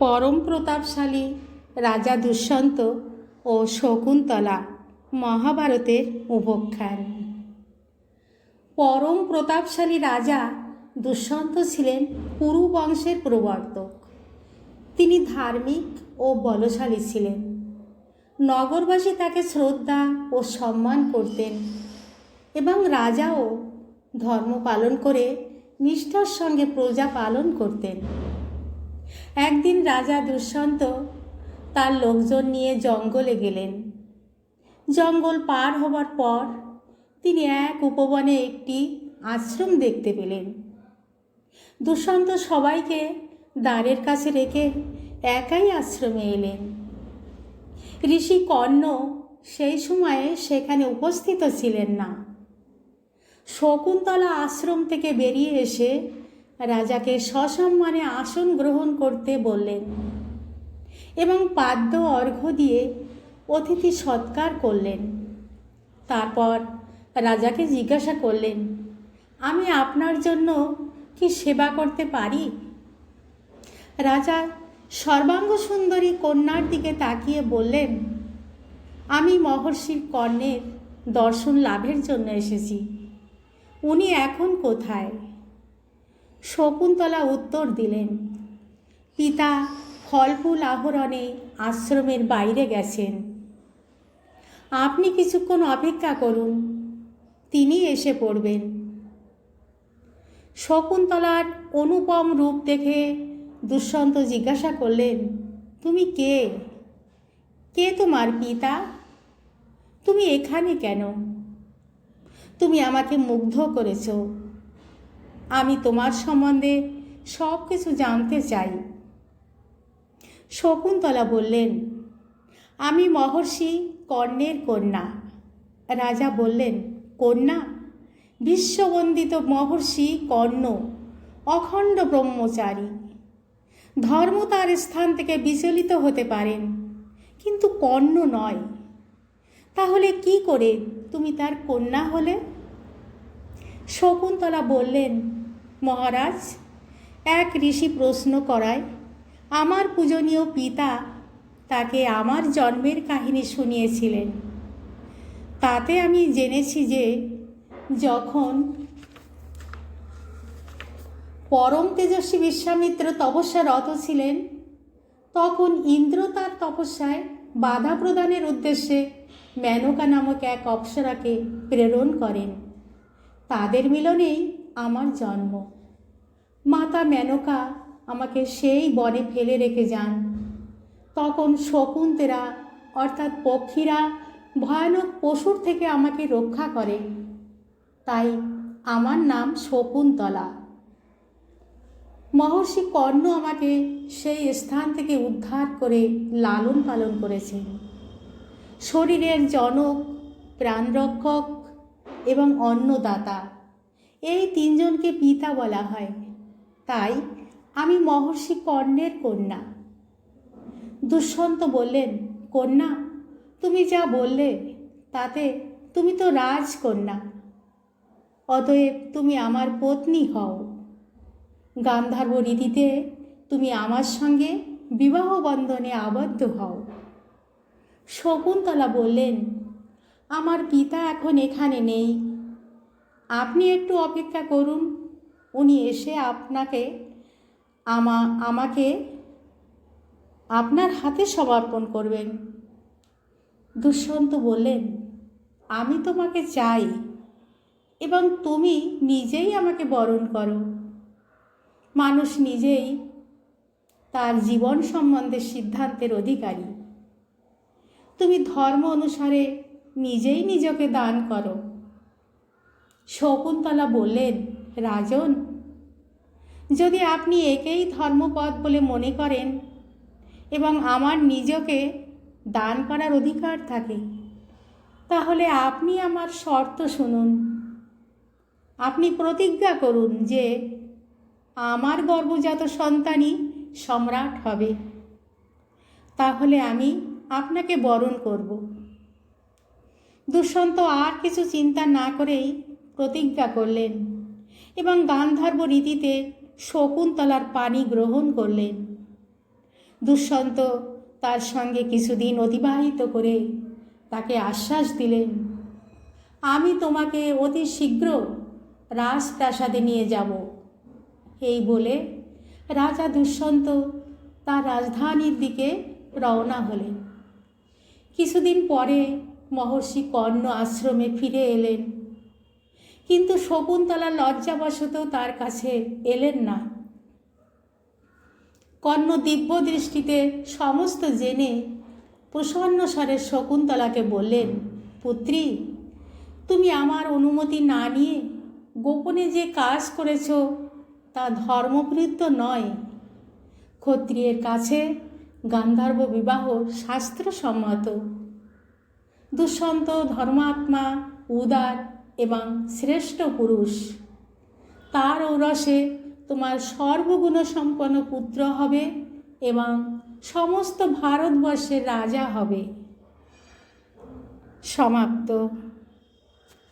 পরম প্রতাপশালী, রাজা দুষ্যন্ত ও শকুন্তলা মহাভারতের উপাখ্যান পরম প্রতাপশালী রাজা দুষ্যন্ত ছিলেন পুরু বংশের প্রবর্তক। তিনি ধার্মিক ও বলশালী ছিলেন। নগরবাসী তাকে শ্রদ্ধা ও সম্মান করতেন এবং রাজাও ধর্ম পালন করে নিষ্ঠার সঙ্গে প্রজা পালন করতেন। একদিন রাজা দুষ্যন্ত তার লোকজন নিয়ে জঙ্গলে গেলেন। জঙ্গল পার হবার পর তিনি এক উপবনে একটি আশ্রম দেখতে পেলেন। দুষ্যন্ত সবাইকে দ্বারের কাছে রেখে একাই আশ্রমে এলেন। ঋষি কর্ণ সেই সময়ে সেখানে উপস্থিত ছিলেন না। শকুন্তলা আশ্রম থেকে বেরিয়ে এসে রাজাকে সসম্মানে আসন গ্রহণ করতে বললেন এবং পাদ্য অর্ঘ্য দিয়ে অতিথি সৎকার করলেন। তারপর রাজাকে জিজ্ঞাসা করলেন, আমি আপনার জন্য কি সেবা করতে পারি? রাজা সর্বাঙ্গ সুন্দরী কন্যার দিকে তাকিয়ে বললেন, আমি মহর্ষির কর্ণের দর্শন লাভের জন্য এসেছি। উনি এখন কোথায়? শকুন্তলা উত্তর দিলেন, পিতা ফলফুল আহরণে আশ্রমের বাইরে গেছেন। আপনি কিছুক্ষণ অপেক্ষা করুন, তিনি এসে পড়বেন। শকুন্তলার অনুপম রূপ দেখে দুষ্যন্ত জিজ্ঞাসা করলেন, তুমি কে? কে তোমার পিতা? তুমি এখানে কেন? তুমি আমাকে মুগ্ধ করেছ। আমি তোমার সম্বন্ধে সব কিছু জানতে চাই। শকুন্তলা বললেন, আমি মহর্ষি কর্ণের কন্যা। রাজা বললেন, কন্যা? বিশ্ববন্দিত মহর্ষি কর্ণ, অখণ্ড ব্রহ্মচারী। ধর্ম তার স্থান থেকে বিচলিত হতে পারেন, কিন্তু কর্ণ নয়। তাহলে কি করে তুমি তার কন্যা হলে? শকুন্তলা বললেন মহারাজ। এক ঋষি প্রশ্ন করায়, আমার পূজনীয় পিতা তাকে আমার জন্মের কাহিনী শুনিয়েছিলেন। তাতে আমি জেনেছি যে যখন পরম তেজস্বী বিশ্বামিত্র তপস্যারত ছিলেন, তখন ইন্দ্র তার তপস্যায় বাধা প্রদানের উদ্দেশ্যে মেনকা নামক এক অপ্সরাকে প্রেরণ করেন। তাদের মিলনেই আমার জন্ম। মাতা মেনকা আমাকে সেই বনে ফেলে রেখে যান। তখন শকুন্তেরা, অর্থাৎ পক্ষীরা, ভয়ানক পশুর থেকে আমাকে রক্ষা করে। তাই আমার নাম শকুন্তলা। মহর্ষি কর্ণ আমাকে সেই স্থান থেকে উদ্ধার করে লালন পালন করেছেন। শরীরের জনক, প্রাণরক্ষক এবং অন্নদাতা। এই তিনজনকে পিতা বলা হয়। তাই আমি মহর্ষি কর্ণের কন্যা। দুষ্যন্ত বললেন, কন্যা, তুমি যা বললে, তাতে তুমি তো রাজকন্যা। অতএব তুমি আমার পত্নী হও। গান্ধার্ব রীতিতে তুমি আমার সঙ্গে বিবাহ বন্ধনে আবদ্ধ হও। শকুন্তলা বললেন, আমার পিতা এখন এখানে নেই। আপনি একটু অপেক্ষা করুন। উনি এসে আপনাকে, আমা, আমাকে আপনার হাতে সমর্পণ করবেন। দুষ্যন্ত বললেন, আমি তোমাকে চাই এবং তুমি নিজেই আমাকে বরণ করো। মানুষ নিজেই তার জীবন সম্বন্ধে সিদ্ধান্তের অধিকারী। তুমি ধর্ম অনুসারে নিজেই নিজকে দান করো। শকুন্তলা বললেন, রাজন, যদি আপনি একেই ধর্মপদ বলে মনে করেন এবং আমার নিজকে দান করার অধিকার থাকে, তাহলে আপনি আমার শর্ত শুনুন। আপনি প্রতিজ্ঞা করুন যে আমার গর্ভজাত সন্তানই সম্রাট হবে। তাহলে আমি আপনাকে বরণ করব। দুষ্যন্ত আর কিছু চিন্তা না করেই প্রতিজ্ঞা করলেন এবং গান্ধার্ব রীতিতে শকুন্তলার পানি গ্রহণ করলেন। দুষ্যন্ত তার সঙ্গে কিছুদিন অতিবাহিত করে তাকে আশ্বাস দিলেন, আমি তোমাকে অতি শীঘ্র রাজপ্রাসাদে নিয়ে যাব। এই বলে রাজা দুষ্যন্ত তার রাজধানীর দিকে রওনা হলেন। কিছুদিন পরে মহর্ষি কর্ণ আশ্রমে ফিরে এলেন। কিন্তু শকুন্তলা লজ্জাবশত তার কাছে এলেন না। কর্ণ দিব্য দৃষ্টিতে সমস্ত জেনে প্রসন্ন স্বরে শকুন্তলাকে বললেন, পুত্রী, তুমি আমার অনুমতি না নিয়ে গোপনে যে কাজ করেছ তা ধর্মবৃত্ত নয়। ক্ষত্রিয়ের কাছে গান্ধার্ব বিবাহ শাস্ত্রসম্মত। দুষ্যন্ত ধর্মাত্মা, উদার এবং শ্রেষ্ঠ পুরুষ। তার ঔরসে তোমার সর্বগুণ সম্পন্ন পুত্র হবে এবং সমস্ত ভারতবর্ষের রাজা হবে। সমাপ্ত।